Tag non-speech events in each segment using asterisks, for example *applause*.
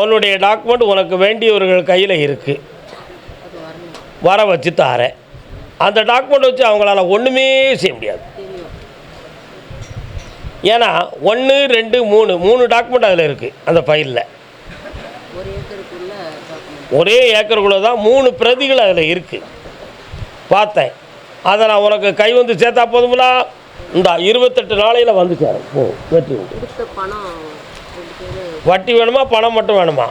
உன்னுடைய டாக்குமெண்ட் உனக்கு வேண்டியவர்கள் கையில் இருக்குது வர வச்சு தாரேன். அந்த டாக்குமெண்ட் வச்சு அவங்களால ஒன்றுமே செய்ய முடியாது. ஏன்னா ஒன்று ரெண்டு மூணு மூணு டாக்குமெண்ட் அதில் இருக்குது அந்த ஃபைலில் ஒரே ஏக்கருக்குள்ளே தான் மூணு பிரதிகள் அதில் இருக்குது பார்த்தேன். அதை நான் உனக்கு கை வந்து சேர்த்தா போதுங்களா இந்த இருபத்தெட்டு நாளையில் வந்து சேரும் போ வெற்றி உண்டு கொடுத்த பணம் ரெண்டு பேர் வட்டி வேணுமா பணம் மட்டும் வேணுமா?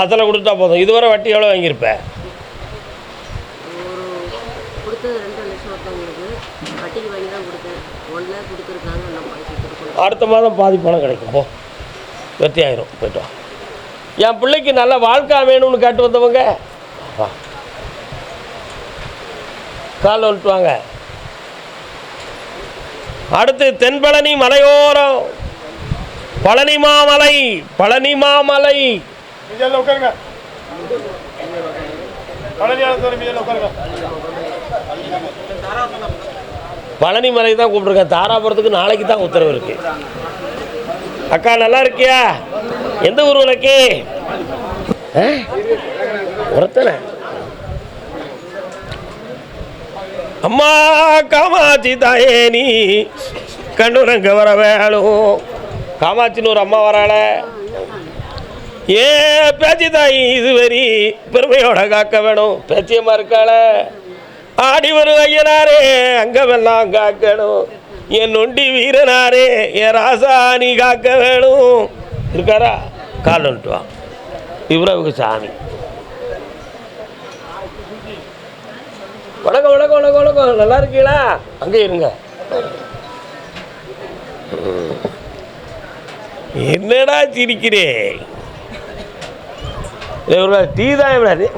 அதில் கொடுத்தா போதும். இதுவரை வட்டி எவ்வளோ வாங்கியிருப்பேன் அடுத்த மாதம் பாதி பணம் கிடைக்கும். போ. வெற்றி ஆயிரும் போயிட்டு வா. என் பிள்ளைக்கு நல்ல வாழ்க்கை வேணும்னு கேட்டு வந்தவங்க கால் வாங்க. அடுத்து தென்பழனி மலையோரம். பழனி மாமலை பழனி மாமலை. பழனி மலை தான் கூப்பிட்ருக்கேன் தாராபுரத்துக்கு நாளைக்கு தான் உத்தரவு இருக்கு. அக்கா நல்லா இருக்கியா? எந்த ஊர் உனக்கு? ஒருத்தனை. அம்மா காமாட்சி தாயே நீ கண்ணுரங்க வர வேணும் காமாட்சின்னு ஒரு அம்மா வராள. ஏ பேச்சு தாயி இதுவரி பெருமையோட காக்க வேணும். பேச்சியம்மா இருக்காள. ஆடி வரும் ஐயனாரே அங்கமெல்லாம் காக்கணும். என் நொண்டி வீரனாரே என் ராசாணி காக்க வேணும். இருக்காரா? கால் வந்துட்டுவான் இவ்வளவுக்கு சாமி. வணக்கம் வணக்கம் வணக்கம் வணக்கம். நல்லா இருக்கீங்களா? அங்கே இருங்க. ம். என்னடா சிரிக்கிறே? ஒரு டீ தான் விடாது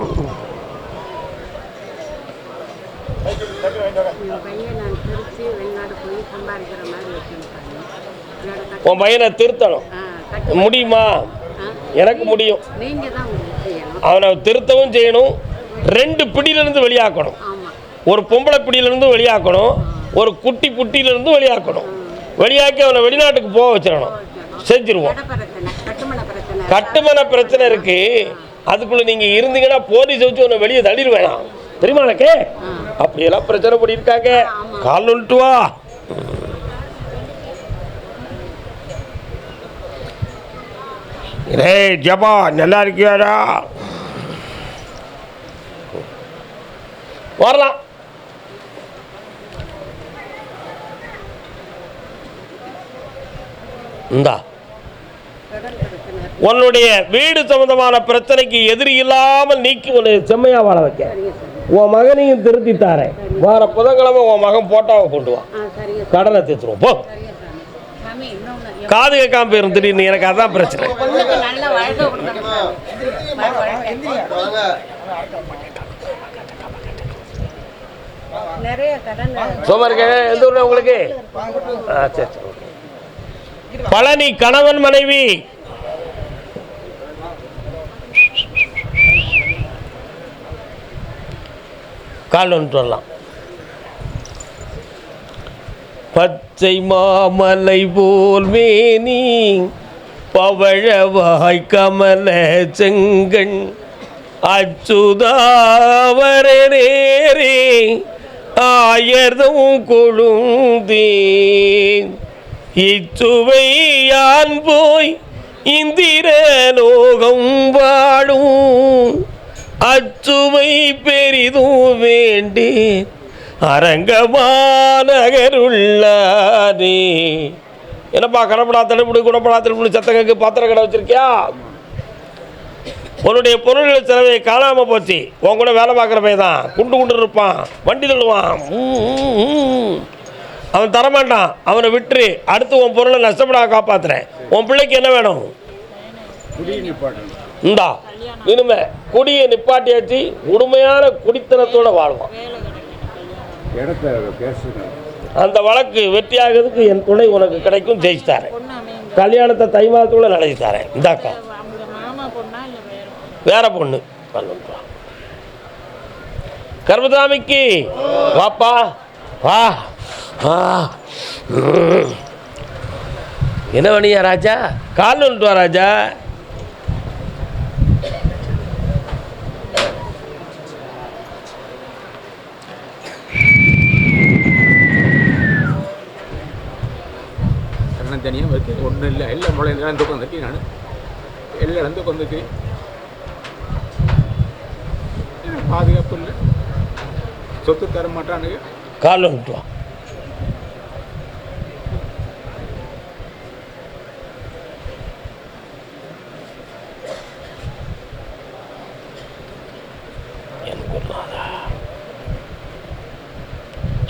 உன் பையனை திருத்தணும். முடியுமா? எனக்கு முடியும். அவனை திருத்தவும் செய்யணும். ரெண்டு பிடியிலிருந்து வெளியாக்கணும். ஒரு பொம்பளை பிடியிலிருந்து வெளியாக்கணும். ஒரு குட்டி புட்டியிலிருந்து வெளியாக்கணும். வெளியாக்கி அவனை வெளிநாட்டுக்கு போக வச்சிடணும். செஞ்சிருவோம். கட்டுமான பிரச்சனை கட்டுமன பிரச்சனை இருக்கு. அதுக்குள்ள நீங்க இருந்தீங்கன்னா போலீஸ் வச்சு உன்னை வெளியே தள்ளிட வேணாம் தெரியுமா எனக்கு அப்படியெல்லாம் பிரச்சனை பண்ணியிருக்காங்க. கால் நுட்டு வா. ஏய் ஜபா நல்லா இருக்கியாடா? வரலாம். இந்தா. உன்னுடைய வீடு சம்பந்தமான பிரச்சனைக்கு எதிரி இல்லாமல் நீக்கி உன்னை செம்மையா வாழ வைக்க. உன் மகனையும் திருத்தி தாரேன். வார புதன்கிழமை உன் மகன் போட்டாவை கொண்டு வா. கடனை தீர்த்துருவோம் போ. காது கேட்காம போயிரும் திடீர்னு எனக்கு அதான் பிரச்சனை. பொண்ணுக்கு நல்ல வாழ்க்கை கொடுக்கணும் சாமி வாழ்க்கை. நிறைய கடன் சோமா இருக்க. எந்த ஊர்ல உங்களுக்கு? பழனி கணவன் மனைவி கால் வந்துட்டு வரலாம். பச்சை மாமலை போல் மேனி பவழவாய் கமல செங்கண் அச்சுதாவர நேரே ஆயர்தும் கொழுந்தேன். இச்சுவை யான் போய் இந்திர லோகம் வாழும் அச்சுவை பெரிதும் வேண்டேன் அரங்கமாநகருள்ளாரே. என்னப்பா கடப்படா தடுப்புடு குடப்படா தடுப்புடு சத்தங்களுக்கு பாத்திர கடை வச்சிருக்கியா? உன்னுடைய பொருள்கள் செலவை காணாமல் போச்சு. உன் கூட வேலை பார்க்குற பையன் தான். குண்டு குண்டு இருப்பான். வண்டி தள்ளுவான். அவன் தரமாட்டான். அவனை விட்டுரு. அடுத்து உன் பொருளை நஷ்டப்படாம காப்பாத்துறேன். உன் பிள்ளைக்கு என்ன வேணும்? இந்தா இனிமே குடியை நிப்பாட்டியாச்சு உண்மையான குடித்தனத்தோட வாழ்வான். அந்த வழக்கு வெற்றியாகிறதுக்கு என் துணை உனக்கு கிடைக்கும் ஜெயிச்சு தரேன் பொண்ணு அமையும் கல்யாணத்தை தை மாதத்துக்குள்ள நடத்தி தரேன் இந்தாக்கா வேற வேற பொண்ணு. கர்மதாமிக்கு வாப்பா. வா. என்ன பண்ணியா ராஜா? கால் வந்துட்டு வா ராஜா? தனியாக வைக்க ஒன்றும் இல்லை. எல்லா முளை நடந்து உட்காந்துருக்கு நான் எல்லாம் இழந்து உட்காந்துருக்கு பாதுகாப்பு இல்லை. சொத்து தர மாட்டானுங்க. காலை விட்டுவான்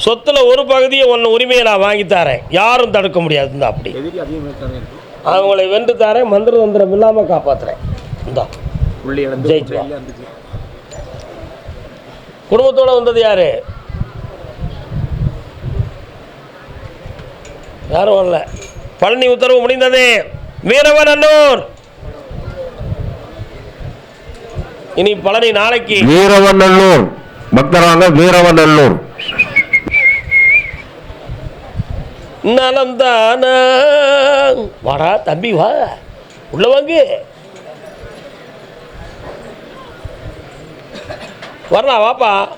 சொத்துல ஒரு பகுதியை ஒன்று உரிமையை நான் வாங்கி தரேன். யாரும் தடுக்க முடியாது. இந்த அப்படி. அவங்களை வென்று தரேன் மந்திர தந்திரம் இல்லாமல் காப்பாத்துறேன். இந்தா. உள்ளே இழந்து ஜெயிச்சு வா. எல்லாம் இருந்துச்சு குடும்பத்தோட வந்தது யாரு? யாரும் வரல. பழனி உத்தரவு முடிந்தது. வீரவநல்லூர் இனி பழனி நாளைக்கு. வீரவநல்லூர். பக்தராங்க வீரவநல்லூர். நலம் தானா வாடா தம்பி வா. உள்ள வாங்கு. வரலாம் வாப்பா.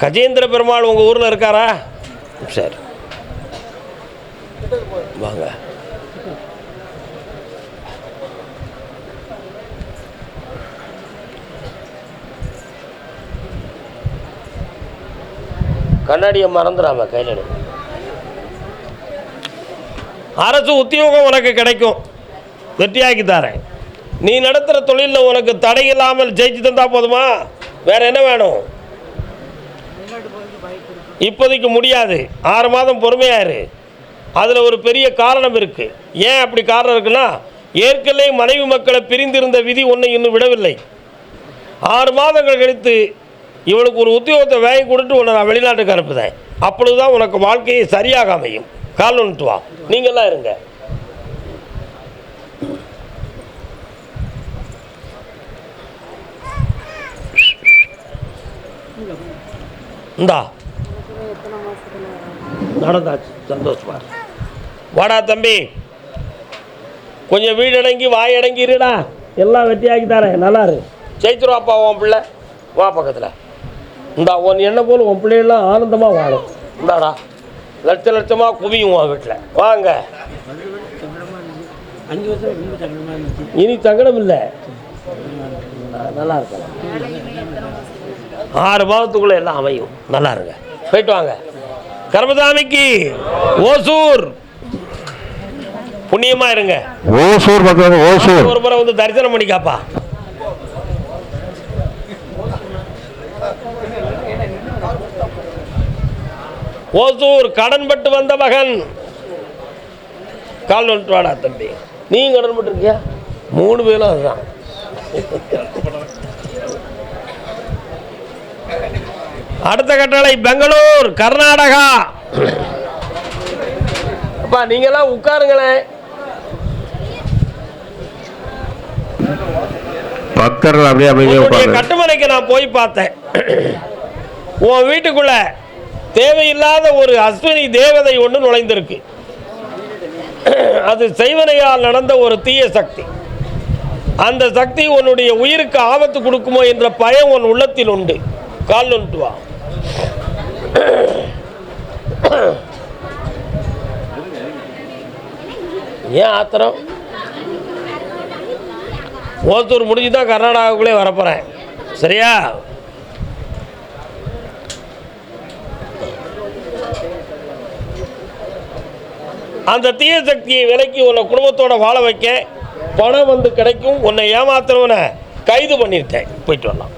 கஜேந்திர பெருமாள் உங்கள் ஊரில் இருக்காரா? சரி. வாங்க. கண்ணாடியை மறந்துடாம கையில் அரசு உத்தியோகம் உனக்கு கிடைக்கும். வெற்றியாக்கி தரேன். நீ நடத்துகிற தொழிலில் உனக்கு தடை இல்லாமல் ஜெயிச்சு தந்தால் போதுமா? வேற என்ன வேணும்? இப்போதைக்கு முடியாது. ஆறு மாதம் பொறுமையாரு அதில் ஒரு பெரிய காரணம் இருக்குது ஏன் அப்படி காரணம் இருக்குன்னா ஏற்கனவே மனைவி மக்களை பிரிந்திருந்த விதி ஒன்றை இன்னும் விடவில்லை. ஆறு மாதங்கள் கழித்து இவளுக்கு ஒரு உத்தியோகத்தை வேகி கொடுத்து உன்னை நான் வெளிநாட்டுக்கு அனுப்புதேன். அப்பொழுது தான் உனக்கு வாழ்க்கையை சரியாக அமையும். கால் வந்துட்டு வா. நீங்கள்லாம் இருங்க. இந்தா. நடந்தாச்சு. சந்தோஷமா வாடா தம்பி. கொஞ்சம் வீடு அடங்கி வாய் அடங்கிடுடா எல்லாம் வெட்டியாக்கி தரேன். நல்லா இரு. ஜெயிச்சிருவாப்பா உன் பிள்ளை. வா பக்கத்தில். இந்தா உன் என்ன போல் உன் பிள்ளைகள்லாம் ஆனந்தமாக வாழும். இந்தாடா லட்ச லட்சமாக குவியும் உன் வீட்டில் வாங்க. இனி தங்கடம் இல்லை. நல்லா இருக்கலாம் ஆறு மாதத்துக்குள்ளே எல்லாம் அமையும். நல்லா இருங்க. போயிட்டு வாங்க. கர்மசாமிக்கு ஓசூர். புண்ணியமா இருங்க. ஓசூர் ஓசூர். ஒரு முறை வந்து தரிசனம் பண்ணிக்காப்பா ஓசூர் கடன்பட்டு வந்த மகன். கால் வந்துட்டு வாடா தம்பி. நீ கடன் பட்டிருக்கியா மூணு பேரும் அதுதான். அடுத்த கட்டளை பெங்களூர் கர்நாடகா. அப்பா நீங்கெல்லாம் உட்காருங்களேன் பக்தர்கள் அப்படியே உட்காந்து கட்டுமனைக்கு நான் போய் பார்த்தேன். உன் வீட்டுக்குள்ள தேவையில்லாத ஒரு அஸ்வினி தேவதை ஒன்று நுழைந்திருக்கு. அது செய்வனையால் நடந்த ஒரு தீய சக்தி. அந்த சக்தி உன்னுடைய உயிருக்கு ஆபத்து கொடுக்குமோ என்ற பயம் உன் உள்ளத்தில் உண்டு. கால் நொண்டு வா. ஏன் ஆத்திரம்? ஓத்தூர் முடிஞ்சு தான் கர்நாடகாவுக்குள்ளே வரப்போகிறேன் சரியா? அந்த தீய சக்தியை விலக்கி உன்னை குடும்பத்தோட வாழ வைக்க பணம் வந்து கிடைக்கும். உன்னை ஏமாத்துறவனை கைது பண்ணிட்டேன். போயிட்டு வரலாம்.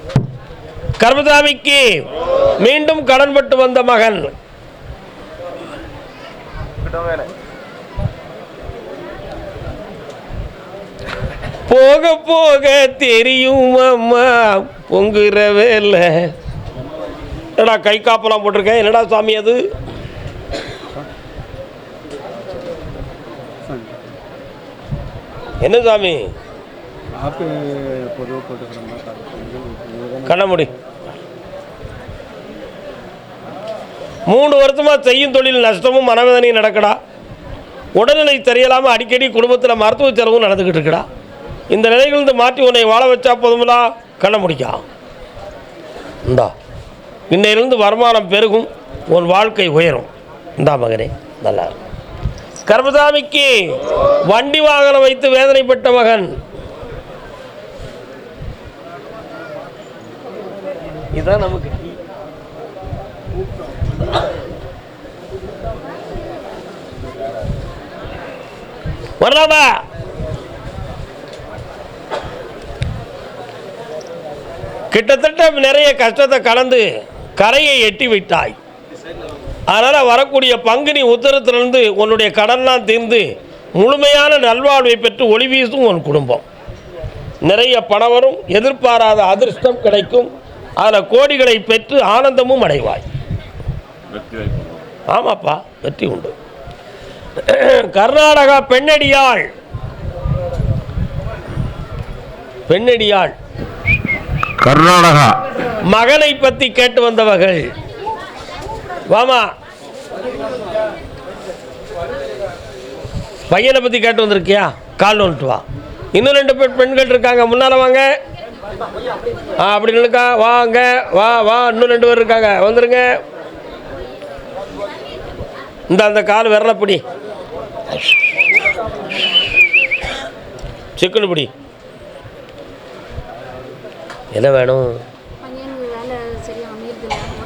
கர்மசாமிக்கு மீண்டும் கடன்பட்டு வந்த மகன். போக போக தெரியும் அம்மா பொங்குற வேலை. என்னடா கை காப்பெல்லாம் போட்டிருக்கேன் என்னடா சாமி அது? என்ன சாமி? ஆப்பு பொதுவாக போட்டுக்கிறோம் கண்ண முடி மூணு வருஷமா செய்யும் தொழில் நஷ்டமும் மனவேதனையும் நடக்கடா. உடல்நிலை தெரியலாமல் அடிக்கடி குடும்பத்தில் மருத்துவ செலவும் நடந்துக்கிட்டு இருக்கடா. இந்த நிலைகளிலிருந்து மாற்றி உன்னை வாழ வச்சா போதுமில்லா கண்ண முடிக்கா இந்தா இன்னையிலிருந்து வருமானம் பெருகும் உன் வாழ்க்கை உயரும். இந்தா மகனே நல்லா இரு. கர்மசாமிக்கு வண்டி வாகனம் வைத்து வேதனைப்பட்ட மகன். இதுதான் நமக்கு வரலாமா? கிட்டத்தட்ட நிறைய கஷ்டத்தை கலந்து கரையை எட்டி விட்டாய். அதனால் வரக்கூடிய பங்குனி உத்தரத்திலிருந்து உன்னுடைய கடன்லாம் தீர்ந்து முழுமையான நல்வாழ்வை பெற்று ஒளி வீசும் உன் குடும்பம். நிறைய பணம் வரும் எதிர்பாராத அதிர்ஷ்டம் கிடைக்கும். அதில் கோடிகளை பெற்று ஆனந்தமும் அடைவாய். ஆமாப்பா வெற்றி உண்டு. கர்நாடகா பெண்ணடியாள். பெண்ணடியாள். கர்நாடகா. மகனை பற்றி கேட்டு வந்தவர்கள். வாமா. பையனை பற்றி கேட்டு வந்திருக்கியா? கால் வந்துட்டு வா. இன்னும் ரெண்டு பெண் பெண்கள் இருக்காங்க. முன்னால் வாங்க. ஆ அப்படி நின்னுக்கா வாங்க. வா வா. இன்னும் ரெண்டு பேர் இருக்காங்க. வந்துருங்க. இந்த அந்த கால் விரலப்படி சிக்கன் பிடி. என்ன வேணும்?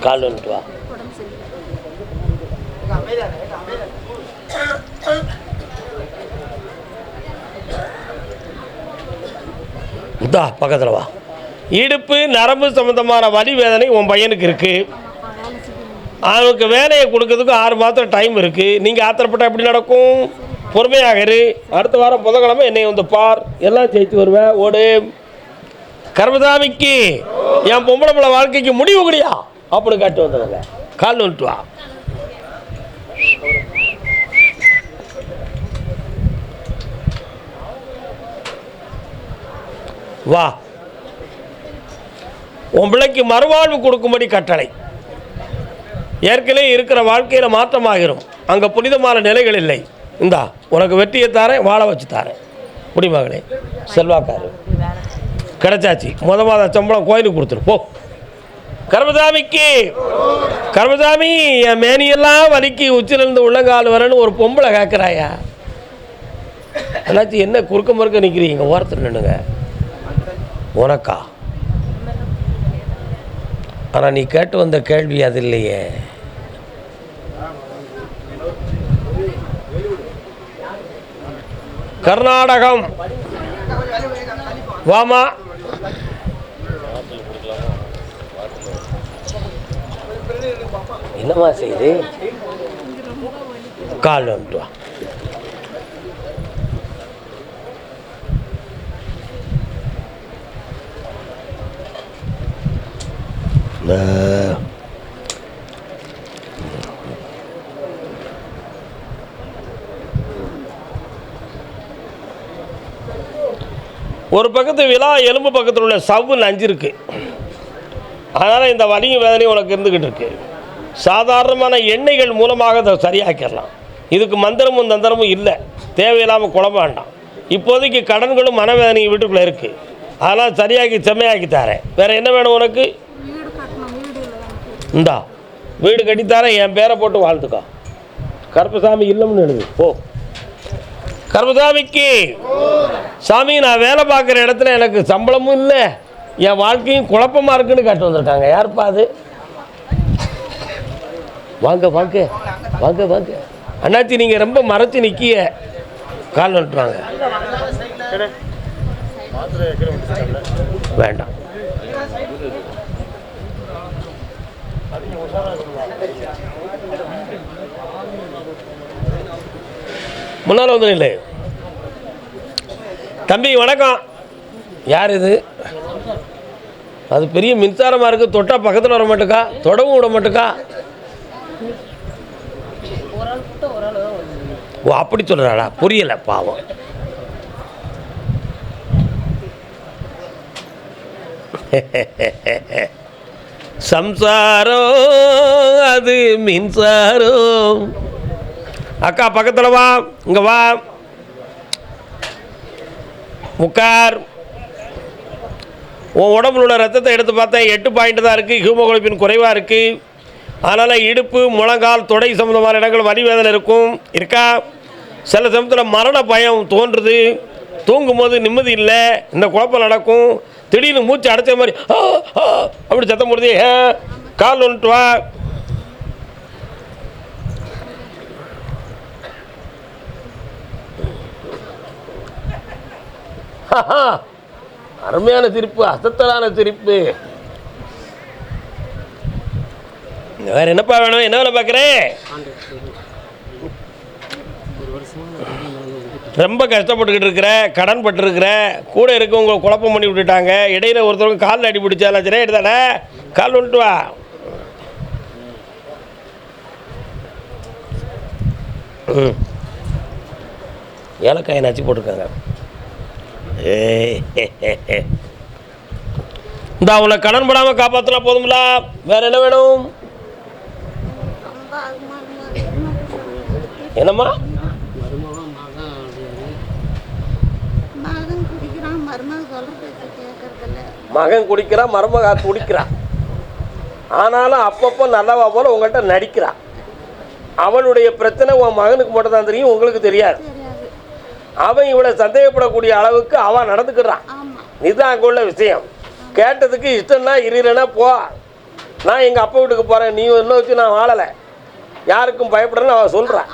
கால் வந்துட்டு வா. இந்தா பக்கத்தில் வா. இடுப்பு நரம்பு சம்மந்தமான வலி வேதனை உன் பையனுக்கு இருக்குது அவனுக்கு வேலையை கொடுக்கறதுக்கு ஆறு மாதம் டைம் இருக்குது நீங்கள் ஆத்திரப்பட்டால் எப்படி நடக்கும்? பொறுமையாக இரு. அடுத்த வாரம் புதன்கிழமை என்னை வந்து பார். எல்லாம் ஜெயித்து வருவேன் ஓடு. கர்மதாமிக்கு என் பொம்பளை பிள்ளை வாழ்க்கைக்கு முடிவு கிடையா? அப்படின்னு காட்டு வந்தவங்க. கால் வந்துட்டு வா. வா. உன் பிள்ளைக்கு மறுவாழ்வு கொடுக்கும்படி கட்டளை. ஏற்கனவே இருக்கிற வாழ்க்கையில் மாற்றமாகிரும். அங்கே புனிதமான நிலைகள் இல்லை. இந்தா உனக்கு வெற்றியை தாரேன் வாழ வச்சு தாரேன். குடிமகனே செல்வாக்காரு. கிடைச்சாச்சு. முத மாத சம்பளம் கோயிலுக்கு கொடுத்துரு. போ. கர்மசாமிக்கு. கர்மசாமி என் மேனியெல்லாம் வலிக்கு உச்சிலிருந்து உள்ளங்கால் வரேன்னு ஒரு பொம்பளை கேட்குறாயா என்னாச்சு என்ன குறுக்க மறுக்க நிற்கிறீங்க ஓரத்தில் நின்னுங்க. உனக்கா? ஆனால் நீ கேட்டு வந்த கேள்வி அது இல்லையே. கர்நாடகம். வாமா. என்னம்மா செய்யுது கால் வந்துட்டு வா. ஒரு பக்கத்து விழா எலும்பு பக்கத்தில் உள்ள சவ்வு நஞ்சிருக்கு அதனால் இந்த வலிங்க வேதனையும் உனக்கு இருந்துக்கிட்டு இருக்கு. சாதாரணமான எண்ணெய்கள் மூலமாக அதை சரியாக்கிடலாம். இதுக்கு மந்திரமும் தந்திரமும் இல்லை. தேவையில்லாமல் குழம்ப வேண்டாம். இப்போதைக்கு கடன்களும் மனவேதனையும் வீட்டுக்குள்ளே இருக்குது அதெல்லாம் சரியாக்கி செம்மையாக்கி தரேன். வேறு என்ன வேணும் உனக்கு வீடு கட்டணும் வீடு இல்லை எனக்கு இந்தா வீடு கட்டித்தாரேன் என் பேரை போட்டு வாழ்த்துக்கா. கருப்பசாமி இல்லைன்னு எழுது. போ. கருப்பசாமிக்கு சாமி நான் வேலை பார்க்குற இடத்துல எனக்கு சம்பளமும் இல்லை. என் வாழ்க்கையும் குழப்பமா இருக்குன்னு காட்டு வந்திருக்காங்க. யாருப்பா அது? வாங்க வாங்க. வாங்க வாங்க. அண்ணாச்சி நீங்கள் ரொம்ப மறைச்சி நிற்கிய கால் நட்டுறாங்க. வேண்டாம். முன்னால் வந்து இல்லை தம்பி வணக்கம். யார் இது? அது பெரிய மின்சாரமாக இருக்குது தொட்டால் பக்கத்தில் வர மாட்டுக்கா? தொடவும் விட மாட்டேக்கா? ஓ அப்படி சொல்கிறாடா புரியலை பாவம். *laughs* சம்சாரம் அது மின்சாரம் அக்கா பக்கத்தில் வா. இங்கே வா. உட்கார் உன் உடம்புல உள்ள ரத்தத்தை எடுத்து பார்த்தா எட்டு பாயிண்ட் தான் இருக்குது ஹியூமோகுளோபின் குறைவாக இருக்குது அதனால் இடுப்பு முழங்கால் தொடை சம்மந்தமான இடங்கள் வலி வேதனை இருக்கும். இருக்கா? சில சமயத்தில் மரண பயம் தோன்றுது. தூங்கும்போது நிம்மதி இல்லை. இந்த குழப்பம் நடக்கும். திடீர்னு மூச்சு அடைச்ச மாதிரி அப்படி சத்தம் போடுது கால் வந்துட்டு வா. அருமையான சிரிப்பு அசத்தலான சிரிப்பு. வேற என்னப்பா வேணும்? என்ன வேலை பார்க்குறேன் ரொம்ப கஷ்டப்பட்டுக்கிட்டு இருக்கிற கடன் பட்டிருக்கிற கூட இருக்கவங்க குழப்பம் பண்ணி விட்டுட்டாங்க. இடையில ஒருத்தவங்க காலில் அடி பிடிச்சாலும் சரி எடுத்தாடா கால் வந்துட்டு வா. ஏலக்காயை நச்சு போட்டிருக்காங்க. இந்த அவனை கடன் படாமல் காப்பாற்றினா போதும்ல. வேற என்ன வேணும்? என்னம்மா மகன் குடிக்கிறான் மருமக சொல்றது கேட்கறதில்ல மகன் குடிக்கிறான் மருமகா துடிக்கிறான் ஆனாலும் அப்பப்போ நல்லவா போல உங்கள்கிட்ட நடிக்கிறான் அவளுடைய பிரச்சனை உன் மகனுக்கு மட்டும் தான் தெரியும் உங்களுக்கு தெரியாது. அவன் இவளை சந்தேகப்படக்கூடிய அளவுக்கு அவன் நடந்துக்கிறான் இதுதான் அங்கே உள்ள விஷயம் கேட்டதுக்கு இஷ்டம்னா இருனா போ. நான் எங்கள் அப்பா வீட்டுக்கு போகிறேன் நீ இன்னும் வச்சு நான் வாழலை. யாருக்கும் பயப்படணும்னு அவன் சொல்கிறான்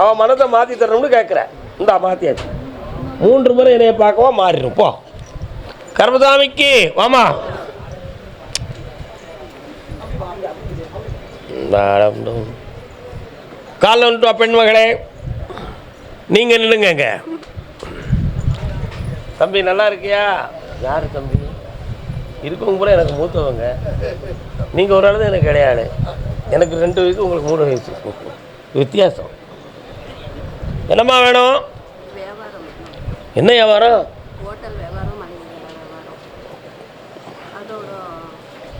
அவன் மனதை மாற்றி தரணும்னு கேட்குற இந்தா மாற்றியாச்சு மூன்று முறை என்னைய பார்க்கவா மாறிடும். போ. கர்மசாமிக்கு வாமா. காலைல வந்துட்டு பெண் மகளே நீங்கள் நில்லுங்கங்க தம்பி நல்லா இருக்கியா? யார் தம்பி? இருக்கவங்க கூட எனக்கு மூத்தவங்க. நீங்கள் ஒரு ஆள் தான் எனக்கு கிடையாது எனக்கு ரெண்டு வயசு உங்களுக்கு மூணு வயசு. வித்தியாசம். என்னம்மா வேணும்? என்ன வியாபாரம் ஹோட்டல் வியாபாரம் மளிகை வியாபாரம் அதோட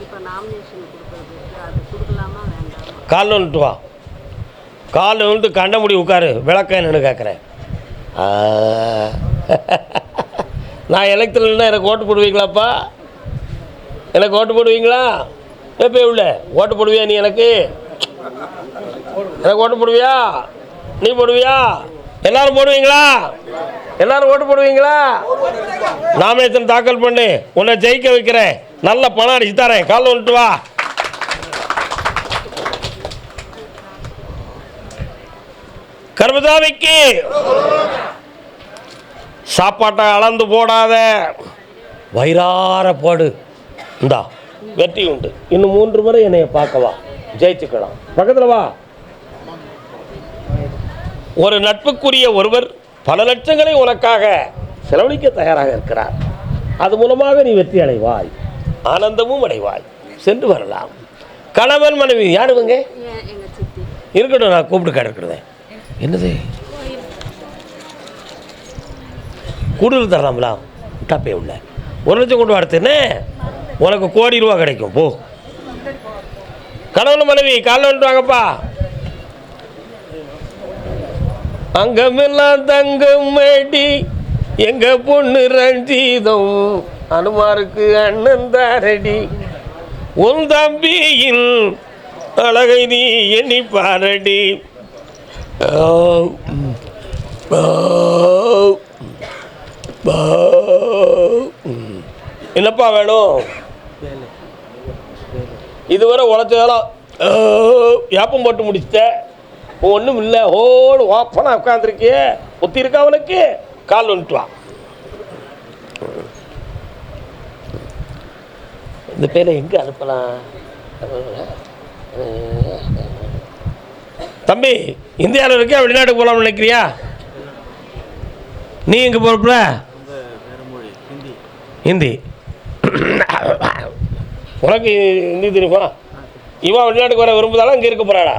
இப்போ நாமினேஷன் கொடுக்குறதுக்கு அது கொடுக்கலாமா வேண்டாமா காலில் வந்துட்டு வா. காலில் வந்துட்டு கண்ட முடி உட்காரு. விளக்கம் என்னன்னு கேட்குறேன் நான் எலெக்ஷனில் எனக்கு ஓட்டு போடுவீங்களாப்பா? எனக்கு ஓட்டு போடுவீங்களா? எப்போ உள்ள. ஓட்டு போடுவியா நீ எனக்கு? எனக்கு ஓட்டு போடுவியா? நீ போடுவியா? எல்லாரும் போடுவீங்களா? எல்லாரும் ஓட்டு போடுவீங்களா? நாமினேஷன் தாக்கல் பண்ணு? உன்னை ஜெயிக்க வைக்கிறேன். நல்ல பணம் அடிச்சு தரேன். கால் வந்துட்டு வா. கர்மதாமிக்கு சாப்பாட்டை அளந்து போடாத. வயிறார போடு. இந்தா வெற்றி உண்டு. இன்னும் மூன்று முறை என்னைய பார்க்கவா ஜெயிச்சுக்கலாம். பக்கத்தில் வா. ஒரு நட்புக்குரிய ஒருவர் பல லட்சங்களை உனக்காக செலவழிக்க தயாராக இருக்கிறார். அது மூலமாக நீ வெற்றி அடைவாய். ஆனந்தமும் அடைவாய். சென்று வரலாம். கணவன் மனைவி யாருவங்க இவங்க? இருக்கட்டும் நான் கூப்பிட்டு கிடக்குறேன் என்னது? கூடுதல் தரலாம்ல? தப்பே உள்ள. ஒரு லட்சம் கொண்டு அடுத்துன்னு உனக்கு கோடி ரூபா கிடைக்கும். போ. கணவன் மனைவி காலைல வந்துட்டு வாங்கப்பா அங்கமெல்லாம் தங்கம் மேடி எங்க பொண்ணு ரஞ்சிதம் அனுமாருக்கு அண்ணன் தாரடி. உன் தம்பியின் அழகை நீ எண்ணி பாரடி. என்னப்பா வேணும்? இதுவரை உழைச்சதெல்லாம் ஏப்பம் போட்டு முடிச்சிட்ட? ஒன்றும் இல்லை ஹோடு ஓப்பனாக உட்காந்துருக்கிய ஒத்தி இருக்கா அவனுக்கு? கால் வந்துட்டு வா. இந்த பேரை எங்கே அனுப்பலாம்? தம்பி இந்தியாவில் இருக்க வெளிநாட்டுக்கு போகலாம்னு நினைக்கிறியா? நீ எங்கே போகிறப்ப ஹிந்தி. உனக்கு ஹிந்தி தெரியுமா? இவன் வெளிநாட்டுக்கு வர விரும்புதாலும் இங்கே இருக்க போகிறாடா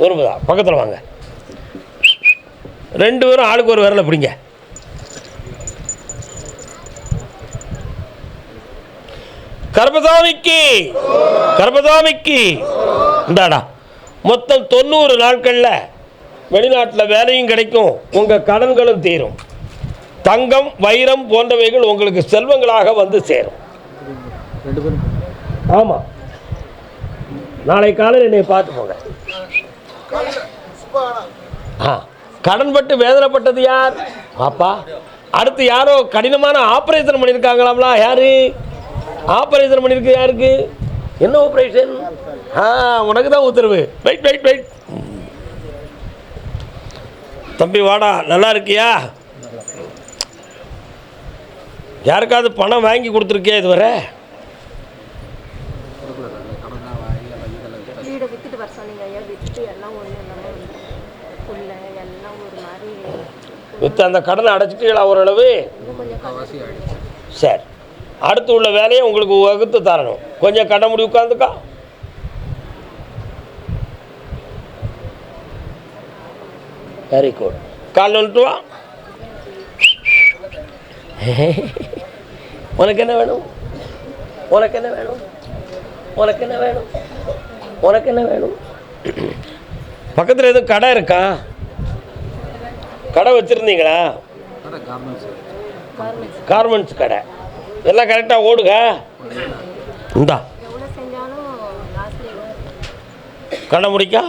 விரும்புதா பக்கத்தில் வாங்க. ரெண்டு பேரும் ஆளுக்கு ஒரு விரலை பிடிங்க. கர்பசாமிக்கு கர்பசாமிக்கு இந்தாடா. மொத்தம் தொண்ணூறு நாட்களில் வெளிநாட்டில் வேலையும் கிடைக்கும். உங்கள் கடன்களும் தீரும். தங்கம் வைரம் போன்றவைகள் உங்களுக்கு செல்வங்களாக வந்து சேரும். ஆமாம் நாளை காலையில் என்னை பார்த்து போங்க. ஆ கடன்பட்டு வேதனைப்பட்டது யார்? அப்பா அடுத்து யாரோ கடினமான ஆப்ரேஷன் பண்ணியிருக்காங்களாம்ல யாரு? ஆப்ரேஷன் பண்ணியிருக்கு யாருக்கு? என்ன ஆப்ரேஷன் ஆ உனக்கு தான் உத்தரவு. வெயிட் வெயிட் வெயிட் தம்பி வாடா நல்லா இருக்கியா? யாருக்காவது பணம் வாங்கி கொடுத்துருக்கியா இதுவரை வீடை வித்துட்டு வர சொன்னீங்க ஐயா வித்துட்டு எல்லாம் ஒன்று இல்லாமல் புள்ள எல்லாம் ஒரு மாதிரி வித்து அந்த கடனை அடைச்சிட்டீங்களா ஓரளவு? சரி. அடுத்து உள்ள வேலையை உங்களுக்கு வகுத்து தரணும். கொஞ்சம் கடை முடி உட்காந்துக்கா வெரி குட் கால் வந்துட்டு வா. உனக்கு என்ன வேணும்? உனக்கு என்ன வேணும்? உனக்கு என்ன வேணும்? உனக்கு என்ன வேணும்? பக்கத்தில் எதுவும் கடை இருக்கா? கடை வச்சுருந்தீங்களா? கார்மெண்ட்ஸ் கடை. இதெல்லாம் கரெக்டாக ஓடுங்க. இந்தா. கடை முடிக்கா?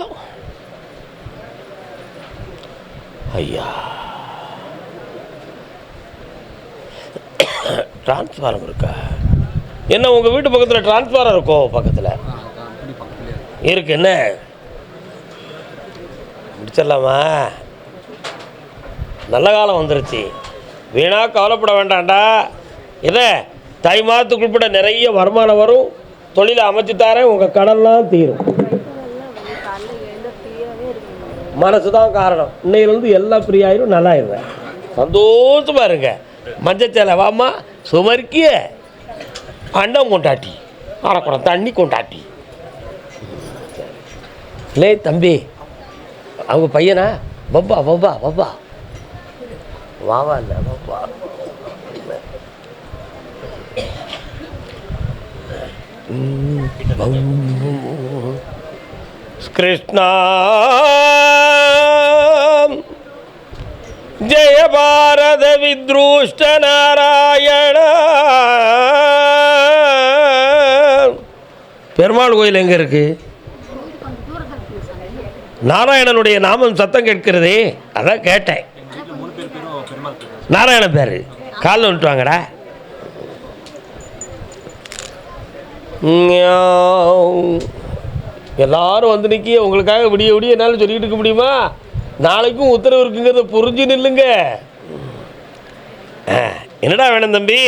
ஐயா. டிரான்ஸ்ஃபாரம் இருக்கா? என்ன உங்கள் வீட்டு பக்கத்தில் டிரான்ஸ்ஃபாரம் இருக்கோ பக்கத்தில்? இருக்கு என்ன? முடிச்சிடலாமா? நல்ல காலம் வந்துருச்சு. வீணாக கவலைப்பட வேண்டாம்டா இதை தை மாதத்துக்குள்பட நிறைய வருமானம் வரும். தொழிலை அமைச்சு தரேன் உங்கள் கடன்லாம் தீரும். மனசு தான் காரணம். இன்னையிலேருந்து எல்லாம் ஃப்ரீ ஆயிரும் நல்லா இருவேன் சந்தோஷமாக இருங்க மஞ்சச்சேலை வாமா சுமர்க்கிய. அண்டம் கொண்டாட்டி. அரைக்குடம் தண்ணி கொண்டாட்டி. லே தம்பி அவங்க பையனா? பப்பா பப்பா பப்பா வாவா இல்லை வா. கிருஷ்ணா ஜெய பாரத வித்ருஷ்ட நாராயண பெருமாள் கோயில் எங்க இருக்கு? நாராயணனுடைய நாமம் சத்தம் கேட்கிறதே அதான் கேட்டேன். நாராயண பேர். காலில் வந்துட்டு வாங்கடா எல்லாரும் வந்து நிற்கி உங்களுக்காக விடிய விடிய என்னால் சொல்லிக்கிட்டு இருக்க முடியுமா? நாளைக்கும் உத்தரவு இருக்குங்கிறத புரிஞ்சு நில்லுங்க. என்னடா வேணும் தம்பி?